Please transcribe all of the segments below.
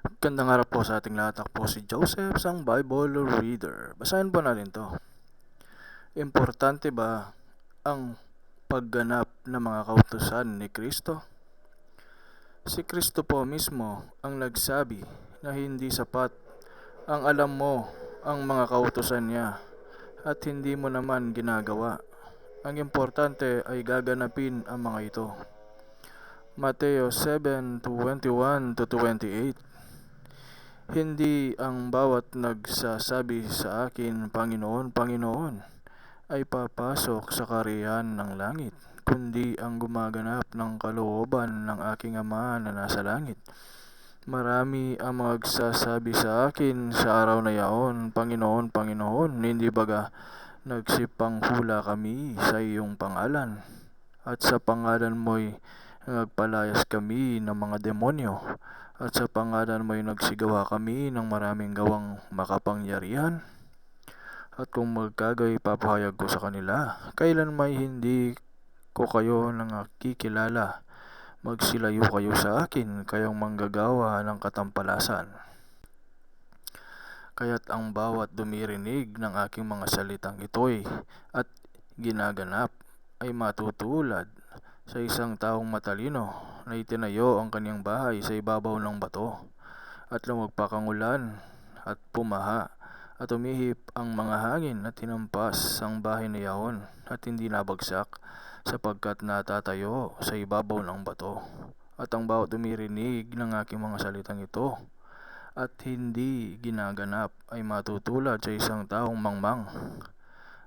Gandang araw po sa ating lahat. Ako po si Joseph, isang Bible reader. Basahin po natin to. Importante ba ang pagganap ng mga kautusan ni Kristo? Si Kristo po mismo ang nagsabi na hindi sapat ang alam mo ang mga kautusan niya at hindi mo naman ginagawa. Ang importante ay gaganapin ang mga ito. Mateo 7:21 to 28 hindi ang bawat nagsasabi sa akin, Panginoon, Panginoon, ay papasok sa kariyan ng langit, kundi ang gumaganap ng kalooban ng aking Ama na nasa langit. Marami ang magsasabi sa akin sa araw na yaon, Panginoon, Panginoon, hindi baga nagsipang hula kami sa iyong pangalan, at sa pangalan mo'y nagpalayas kami ng mga demonyo at sa pangalan mo'y nagsigawa kami ng maraming gawang makapangyarihan. At kung magkagay papahayag ko sa kanila, kailan may hindi ko kayo nakikilala, magsilayo kayo sa akin, kayong manggagawa ng katampalasan. Kaya't ang bawat dumirinig ng aking mga salitang ito'y at ginaganap ay matutulad sa isang taong matalino na itinayo ang kanyang bahay sa ibabaw ng bato at lumagpak ang ulan at pumaha at umihip ang mga hangin at tinampas ang bahay na yaon at hindi nabagsak sapagkat natatayo sa ibabaw ng bato. At ang bawat dumirinig ng aking mga salitang ito at hindi ginaganap ay matutulad sa isang taong mangmang.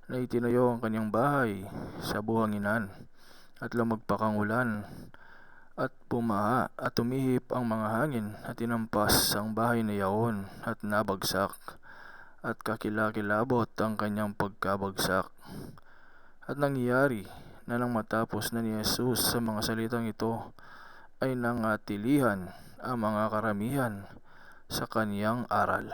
Na itinayo ang kanyang bahay sa buhanginan at lumagpak ang ulan at pumaha at tumihip ang mga hangin at tinampas ang bahay na yaon at nabagsak at kakilakilabot ang kanyang pagkabagsak. At nangyari na nang matapos na ni Jesus sa mga salitang ito ay nangatilihan ang mga karamihan sa kaniyang aral.